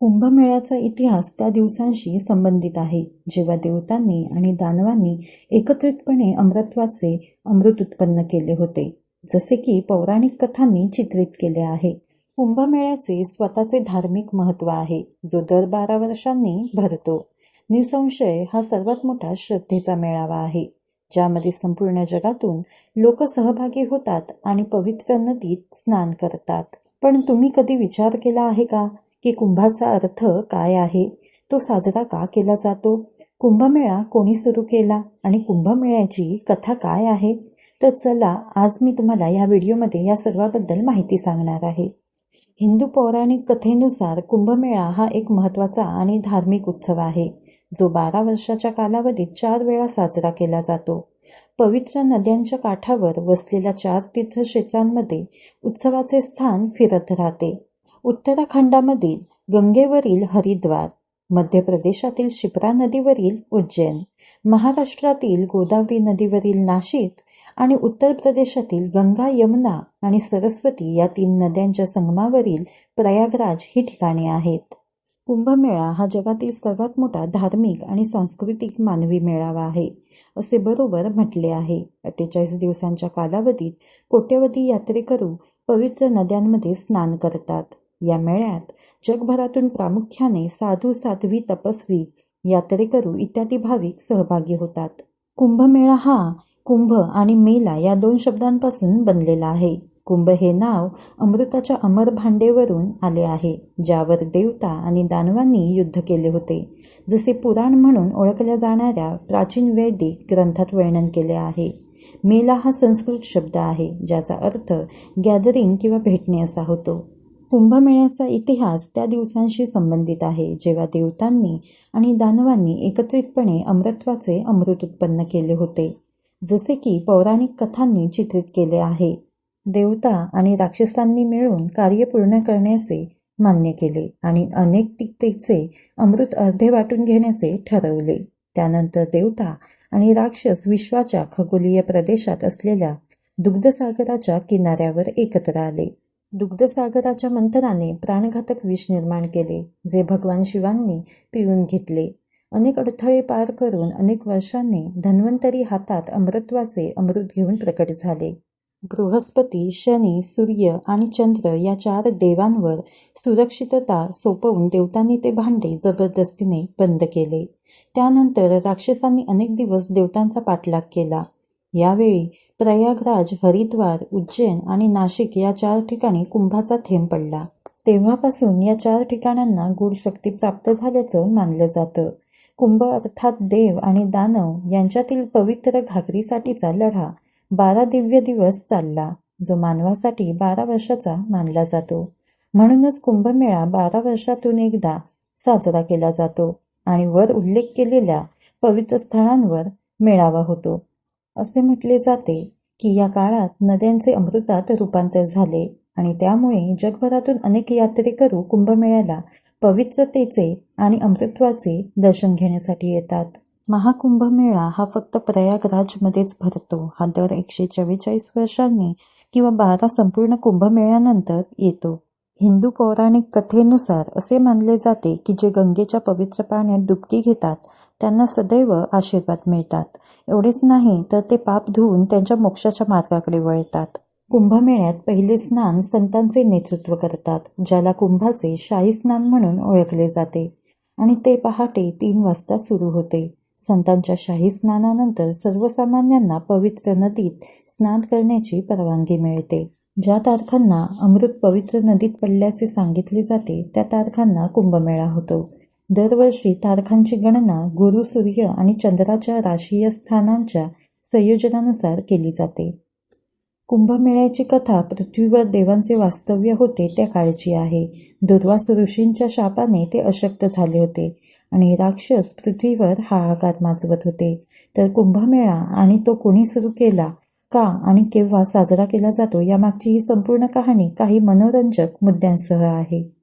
कुंभमेळ्याचा इतिहास त्या दिवसांशी संबंधित आहे जेव्हा देवतांनी आणि दानवांनी एकत्रितपणे अमृत्वाचे अमृत उत्पन्न केले होते जसे की पौराणिक कथांनी चित्रित केले आहे. कुंभमेळ्याचे स्वतःचे धार्मिक महत्त्व आहे जो दर बारा वर्षांनी भरतो. निसंशय हा सर्वात मोठा श्रद्धेचा मेळावा आहे ज्यामध्ये संपूर्ण जगातून लोक सहभागी होतात आणि पवित्र नदीत स्नान करतात. पण तुम्ही कधी विचार केला आहे का? की कुंभाचा अर्थ काय आहे? तो साजरा का केला जातो? कुंभमेळा कोणी सुरू केला आणि कुंभमेळ्याची कथा काय आहे? तर चला आज मी तुम्हाला या व्हिडिओमध्ये या सर्वाबद्दल माहिती सांगणार आहे. हिंदू पौराणिक कथेनुसार कुंभमेळा हा एक महत्त्वाचा आणि धार्मिक उत्सव आहे जो बारा वर्षाच्या कालावधीत चार वेळा साजरा केला जातो. पवित्र नद्यांच्या काठावर वसलेल्या चार तीर्थक्षेत्रांमध्ये उत्सवाचे स्थान फिरत राहते. उत्तराखंडामधील गंगेवरील हरिद्वार मध्य प्रदेशातील शिप्रा नदीवरील उज्जैन महाराष्ट्रातील गोदावरी नदीवरील नाशिक आणि उत्तर प्रदेशातील गंगा यमुना आणि सरस्वती या तीन नद्यांच्या संगमावरील प्रयागराज ही ठिकाणे आहेत. कुंभमेळा हा जगातील सर्वात मोठा धार्मिक आणि सांस्कृतिक मानवी मेळावा आहे असे बरोबर म्हटले आहे. अठ्ठेचाळीस दिवसांच्या कालावधीत कोट्यवधी यात्रेकरू पवित्र नद्यांमध्ये स्नान करतात. या मेळ्यात जगभरातून प्रामुख्याने साधू साध्वी तपस्वी यात्रेकरू इत्यादी भाविक सहभागी होतात. कुंभमेळा हा कुंभ आणि मेला या दोन शब्दांपासून बनलेला आहे. कुंभ हे नाव अमृताच्या अमर भांडेवरून आले आहे ज्यावर देवता आणि दानवांनी युद्ध केले होते. जसे पुराण म्हणून ओळखल्या जाणाऱ्या प्राचीन वैदिक ग्रंथात वर्णन केले आहे. मेला हा संस्कृत शब्द आहे ज्याचा अर्थ गॅदरिंग किंवा भेटणे असा होतो. कुंभमेळ्याचा इतिहास त्या दिवसांशी संबंधित आहे जेव्हा देवतांनी आणि दानवांनी एकत्रितपणे अमृत्वाचे अमृत उत्पन्न केले होते जसे की पौराणिक कथांनी चित्रित केले आहे. देवता आणि राक्षसांनी मिळून कार्य पूर्ण करण्याचे मान्य केले आणि अनेक टिकतेचे अमृत अर्धे वाटून घेण्याचे ठरवले. त्यानंतर देवता आणि राक्षस विश्वाच्या खगोलीय प्रदेशात असलेल्या दुग्धसागराच्या किनाऱ्यावर एकत्र आले. दुग्धसागराच्या मंत्राने प्राणघातक विष निर्माण केले जे भगवान शिवांनी पिऊन घेतले. अनेक अडथळे पार करून अनेक वर्षांनी धन्वंतरी हातात अमृत्वाचे अमृत घेऊन प्रकट झाले. बृहस्पती शनी सूर्य आणि चंद्र या चार देवांवर सुरक्षितता सोपवून देवतांनी ते भांडे जबरदस्तीने बंद केले. त्यानंतर राक्षसांनी अनेक दिवस देवतांचा पाठलाग केला. यावेळी प्रयागराज हरिद्वार उज्जैन आणि नाशिक या चार ठिकाणी कुंभाचा थेंब पडला. तेव्हापासून या चार ठिकाणांना गूढ शक्ती प्राप्त झाल्याचं मानलं जातं. कुंभ अर्थात देव आणि दानव यांच्यातील पवित्र घागरीसाठीचा लढा बारा दिव्य दिवस चालला जो मानवासाठी बारा वर्षाचा मानला जातो. म्हणूनच कुंभमेळा बारा वर्षातून एकदा साजरा केला जातो आणि वर उल्लेख केलेल्या पवित्र स्थळांवर मेळावा होतो. असे म्हटले जाते की या काळात नद्यांचे अमृतात रूपांतर झाले आणि त्यामुळे जगभरातून अनेक यात्रेकरू कुंभमेळ्याला पवित्रतेचे आणि अमृत्वाचे दर्शन घेण्यासाठी येतात. महाकुंभमेळा हा फक्त प्रयागराजमध्येच भरतो. हा दर एकशे चव्वेचाळीस वर्षांनी किंवा बारा संपूर्ण कुंभमेळ्यानंतर येतो. हिंदू पौराणिक कथेनुसार असे मानले जाते की जे गंगेच्या पवित्र पाण्यात डुबकी घेतात त्यांना सदैव आशीर्वाद मिळतात. एवढेच नाही तर ते पाप धुवून त्यांच्या मोक्षाच्या मार्गाकडे वळतात. कुंभमेळ्यात पहिले स्नान संतांचे नेतृत्व करतात ज्याला कुंभाचे शाही स्नान म्हणून ओळखले जाते. आणि ते पहाटे तीन वाजता सुरू होते. संतांच्या शाही स्नानानंतर सर्वसामान्यांना पवित्र नदीत स्नान करण्याची परवानगी मिळते. ज्या तारखांना अमृत पवित्र नदीत पडल्याचे सांगितले जाते त्या तारखांना कुंभमेळा होतो. दरवर्षी तारखांची गणना गुरु सूर्य आणि चंद्राच्या राशीय स्थानांच्या संयोजनानुसार केली जाते. कुंभमेळ्याची कथा पृथ्वीवर देवांचे वास्तव्य होते त्या काळची आहे. दुर्वास ऋषींच्या शापाने ते अशक्त झाले होते आणि राक्षस पृथ्वीवर हाहाकार माजवत होते. तर कुंभमेळा आणि तो कोणी सुरू केला का आणि केव्हा साजरा केला जातो यामागची ही संपूर्ण कहाणी काही मनोरंजक मुद्द्यांसह आहे.